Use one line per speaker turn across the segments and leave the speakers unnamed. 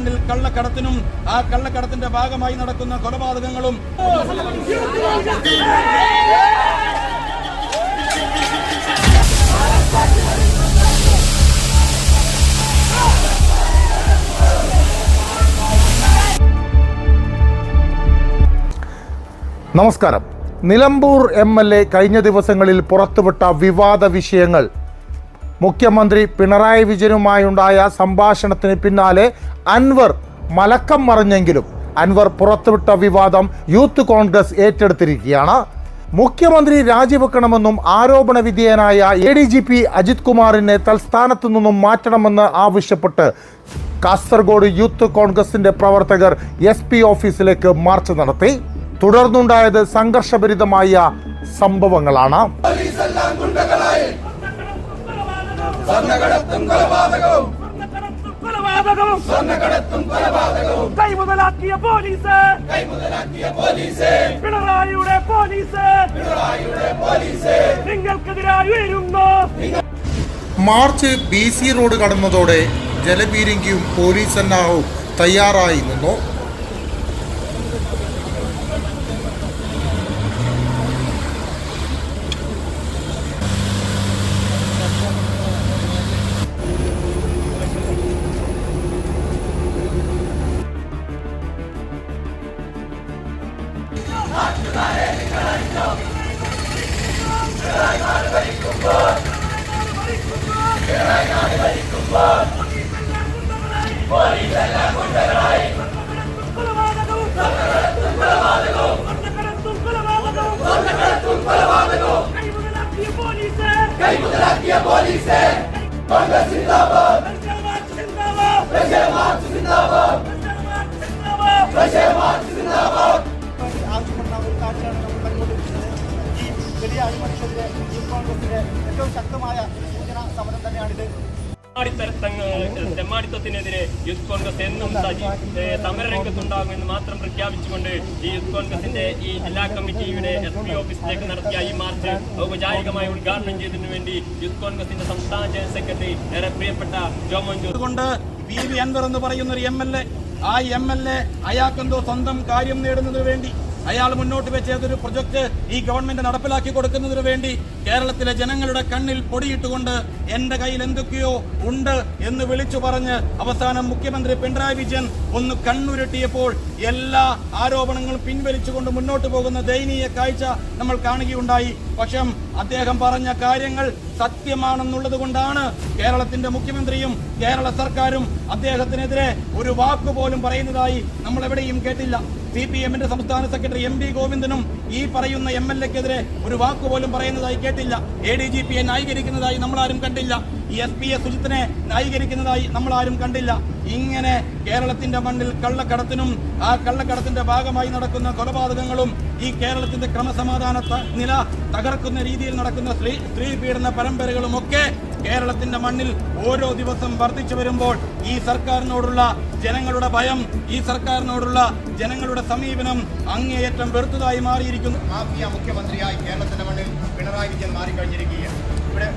മണ്ണിൽ കള്ളക്കടത്തിനും ആ കള്ളക്കടത്തിന്റെ ഭാഗമായി നടക്കുന്ന കൊലപാതകങ്ങളും
നമസ്കാരം. നിലമ്പൂർ എം എൽ എ കഴിഞ്ഞ ദിവസങ്ങളിൽ പുറത്തുവിട്ട വിവാദ വിഷയങ്ങൾ മുഖ്യമന്ത്രി പിണറായി വിജയനുമായുണ്ടായ സംഭാഷണത്തിന് പിന്നാലെ അൻവർ മലക്കം മറിഞ്ഞെങ്കിലും അൻവർ പുറത്തുവിട്ട വിവാദം യൂത്ത് കോൺഗ്രസ് ഏറ്റെടുത്തിരിക്കുകയാണ്. മുഖ്യമന്ത്രി രാജിവെക്കണമെന്നും ആരോപണ വിധേയനായ A D G P Ajith കുമാറിനെ തൽസ്ഥാനത്തു നിന്നും മാറ്റണമെന്ന് ആവശ്യപ്പെട്ട് കാസർഗോഡ് യൂത്ത് കോൺഗ്രസിന്റെ പ്രവർത്തകർ എസ് പി ഓഫീസിലേക്ക് മാർച്ച് നടത്തി. തുടർന്നുണ്ടായത് സംഘർഷഭരിതമായ സംഭവങ്ങളാണ്.
കൊലപാതകവും. കൈമുതലാക്കിയ പോലീസ്. കൈമുതലാക്കിയ പോലീസ്. പിണറായിയുടെ പോലീസ്. പിണറായിയുടെ പോലീസ്. നിങ്ങൾക്കെതിരായി ഉയരുന്നു.
മാർച്ച് ബി സി റോഡ് കടന്നതോടെ ജലപീരങ്കിയും പോലീസ് സന്നാഹവും തയ്യാറായി നിന്നു.
കൈമുതലാക്കിയ പോലീസ് കോൺഗ്രസ് സിന്ദാബാദ് സിന്ദാബാദ് സിന്ദാബാദ്
ആവശ്യപ്പെടുന്ന അഴിമതിക്കെതിരെ യൂത്ത് കോൺഗ്രസിന്റെ ഏറ്റവും ശക്തമായ സൂചന സമരം തന്നെയാണിത്.
തെമ്മാടിത്തത്തിനെതിരെ യൂത്ത് കോൺഗ്രസ് എന്നും സമരരംഗത്തുണ്ടാകുമെന്ന് മാത്രം പ്രഖ്യാപിച്ചുകൊണ്ട് ഈ യൂത്ത് കോൺഗ്രസിന്റെ ഈ ജില്ലാ കമ്മിറ്റിയുടെ എസ് പി ഓഫീസിലേക്ക് നടത്തിയ ഈ മാർച്ച് ഔപചാരികമായി ഉദ്ഘാടനം ചെയ്തതിനു വേണ്ടി യൂത്ത് കോൺഗ്രസിന്റെ സംസ്ഥാന ജനറൽ സെക്രട്ടറി ഏറെ പ്രിയപ്പെട്ട ജോമോൻ ജോസ്
അതുകൊണ്ട് പി വി. അൻവർ എന്ന് പറയുന്ന ഒരു എം. എൽ. എ ആ എം. എൽ. എ അയാൾക്കെന്തോ സ്വന്തം കാര്യം നേടുന്നതിന് വേണ്ടി അയാൾ മുന്നോട്ട് വെച്ച ഏതൊരു പ്രൊജക്ട് ഈ ഗവൺമെന്റ് നടപ്പിലാക്കി കൊടുക്കുന്നതിന് വേണ്ടി കേരളത്തിലെ ജനങ്ങളുടെ കണ്ണിൽ പൊടിയിട്ടുകൊണ്ട് എന്റെ കയ്യിൽ എന്തൊക്കെയോ ഉണ്ട് എന്ന് വിളിച്ചു പറഞ്ഞ് അവസാനം മുഖ്യമന്ത്രി പിണറായി വിജയൻ ഒന്ന് കണ്ണുരുട്ടിയപ്പോൾ എല്ലാ ആരോപണങ്ങളും പിൻവലിച്ചുകൊണ്ട് മുന്നോട്ട് പോകുന്ന ദയനീയ കാഴ്ച നമ്മൾ കാണുകയുണ്ടായി. പക്ഷേ അദ്ദേഹം പറഞ്ഞ കാര്യങ്ങൾ സത്യമാണെന്നുള്ളത് കൊണ്ടാണ് കേരളത്തിന്റെ മുഖ്യമന്ത്രിയും കേരള സർക്കാരും അദ്ദേഹത്തിനെതിരെ ഒരു വാക്കുപോലും പറയുന്നതായി നമ്മൾ എവിടെയും കേട്ടില്ല. സി പി എമ്മിന്റെ സംസ്ഥാന സെക്രട്ടറി എം ഡി ഗോവിന്ദനും ഈ പറയുന്ന എം എൽ എക്കെതിരെ ഒരു വാക്കുപോലും പറയുന്നതായി കേട്ടില്ല. എ ഡി ജി പിയെ ന്യായീകരിക്കുന്നതായി നമ്മളാരും കണ്ടില്ല. എസ് പി എ സുജിത്തിനെ ന്യായീകരിക്കുന്നതായി നമ്മളാരും കണ്ടില്ല. ഇങ്ങനെ കേരളത്തിന്റെ മണ്ണിൽ കള്ളക്കടത്തിനും ആ കള്ളക്കടത്തിന്റെ ഭാഗമായി നടക്കുന്ന കൊലപാതകങ്ങളും ഈ കേരളത്തിന്റെ ക്രമസമാധാന നില തകർക്കുന്ന രീതിയിൽ നടക്കുന്ന സ്ത്രീ സ്ത്രീ പീഡന പരമ്പരകളും ഒക്കെ കേരളത്തിന്റെ മണ്ണിൽ ഓരോ ദിവസം വർദ്ധിച്ചു വരുമ്പോൾ ഈ സർക്കാരിനോടുള്ള ജനങ്ങളുടെ ഭയം ഈ സർക്കാരിനോടുള്ള ജനങ്ങളുടെ സമീപനം അങ്ങേയറ്റം വെറുത്തതായി മാറിയിരിക്കുന്നു.
മാഫിയ മുഖ്യമന്ത്രിയായി കേരളത്തിന്റെ മണ്ണിൽ പിണറായി വിജയൻ മാറിക്കഴിഞ്ഞിരിക്കുകയാണ്. ഇവിടെ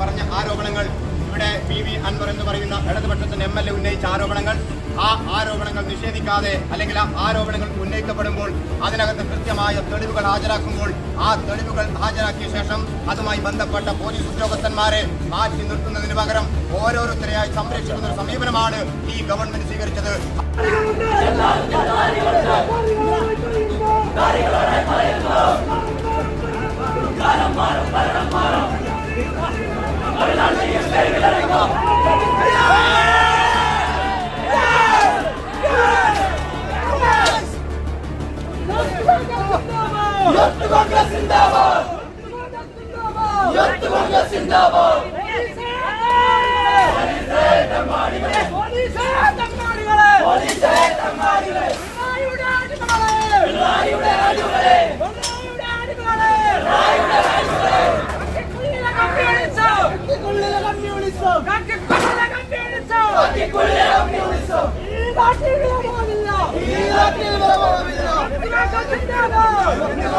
പറഞ്ഞ ആരോപണങ്ങൾ ഇവിടെ പി വി അൻവർ എന്ന് പറയുന്ന ഇടതുപക്ഷത്തിന്റെ എം എൽ എ ഉന്നയിച്ച ആരോപണങ്ങൾ ആ ആരോപണങ്ങൾ നിഷേധിക്കാതെ അല്ലെങ്കിൽ ആ ആരോപണങ്ങൾ ഉന്നയിക്കപ്പെടുമ്പോൾ അതിനകത്ത് കൃത്യമായ തെളിവുകൾ ഹാജരാക്കുമ്പോൾ ആ തെളിവുകൾ ഹാജരാക്കിയ ശേഷം അതുമായി ബന്ധപ്പെട്ട പോലീസ് ഉദ്യോഗസ്ഥന്മാരെ മാറ്റി നിർത്തുന്നതിന് പകരം ഓരോരുത്തരെയായി സംരക്ഷിക്കുന്ന ഒരു സമീപനമാണ് ഈ ഗവൺമെന്റ് സ്വീകരിച്ചത്. ഭരണം മാറും. அருளாட்சியும் பெருவிலரைக்கும்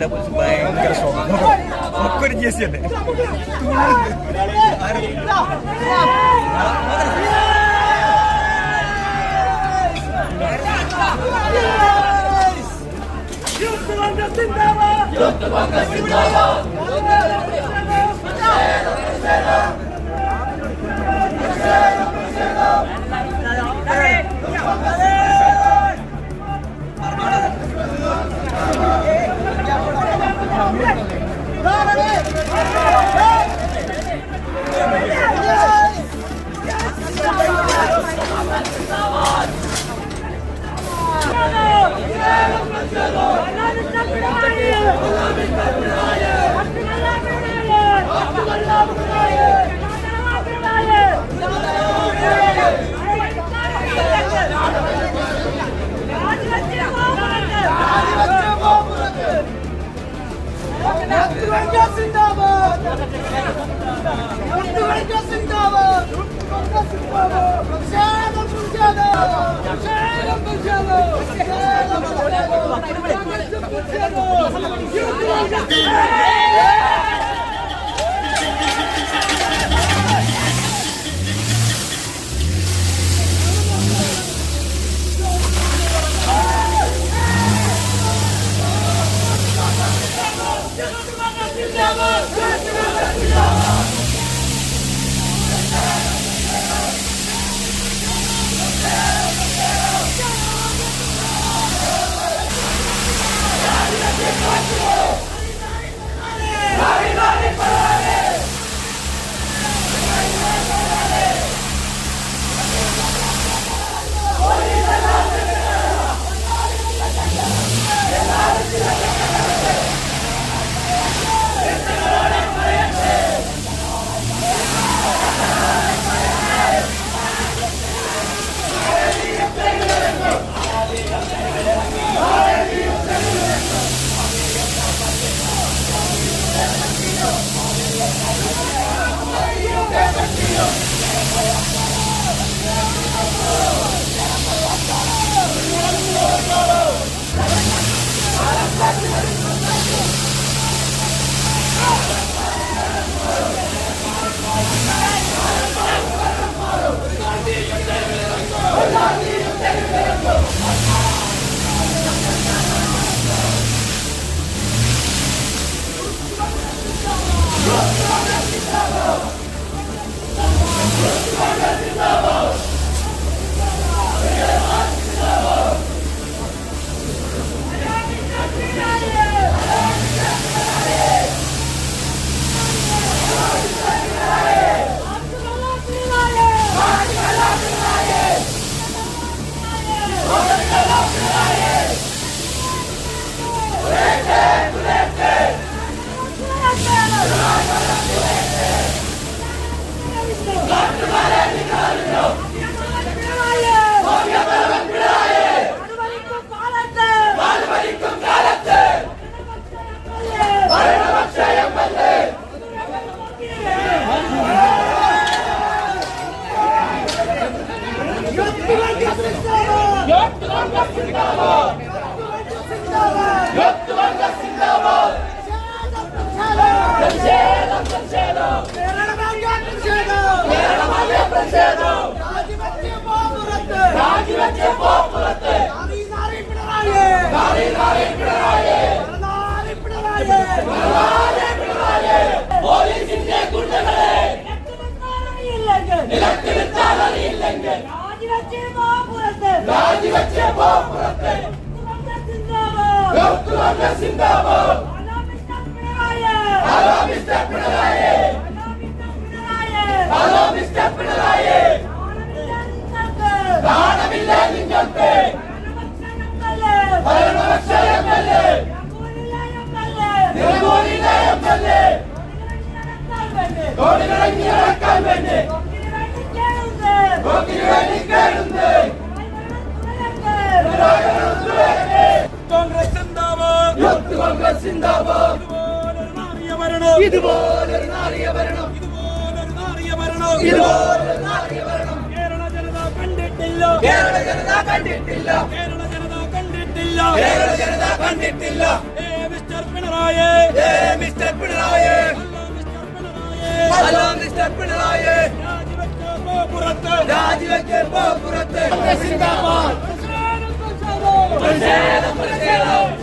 Doubles ഭയങ്കര സ്ട്രോങ് ഒക്കെ ഒരു ജി എസ് സി ഉണ്ട്
Yeah. Hey! Hey! Oh! രാജിവെച്ച് പോപ്പുറത്ത് രാജിവെച്ച് പോപ്പുറത്ത് പിണറായി പിണറായി രാജിവെച്ച് പുറത്ത് സിന്ദാബാദ് hello mister Pinarayi hello mister Pinarayi നാണമില്ല
നിങ്ങൾക്ക് ഭരണപക്ഷ എം എൽ എ നിലമ്പൂരില്ല എം എൽ എ കോടികളെ ഇറക്കാൻ വേണ്ടി. കോക്കിനുവേണ്ടി കേടുണ്ട്
കോൺഗ്രസ് സിന്ദാബാദ്
കോൺഗ്രസ് സിന്ദാബാദ് ഇതുപോലൊരു നാറിയ ഭരണം ഇതുപോലൊരു നാറിയ ഭരണം കേരള ജനത കണ്ടിട്ടില്ല കേരള ജനത കണ്ടിട്ടില്ല കേരള ജനത കണ്ടിട്ടില്ല കേരള ജനത കണ്ടിട്ടില്ല ഏ മിസ്റ്റർ പിണറായി ഏ മിസ്റ്റർ പിണറായി അല്ല മിസ്റ്റർ പിണറായി രാജിവെക്ക് പോ പുറത്ത് രാജിവെക്ക് പോ പുറത്ത് Cruzeiro, Cruzeiro!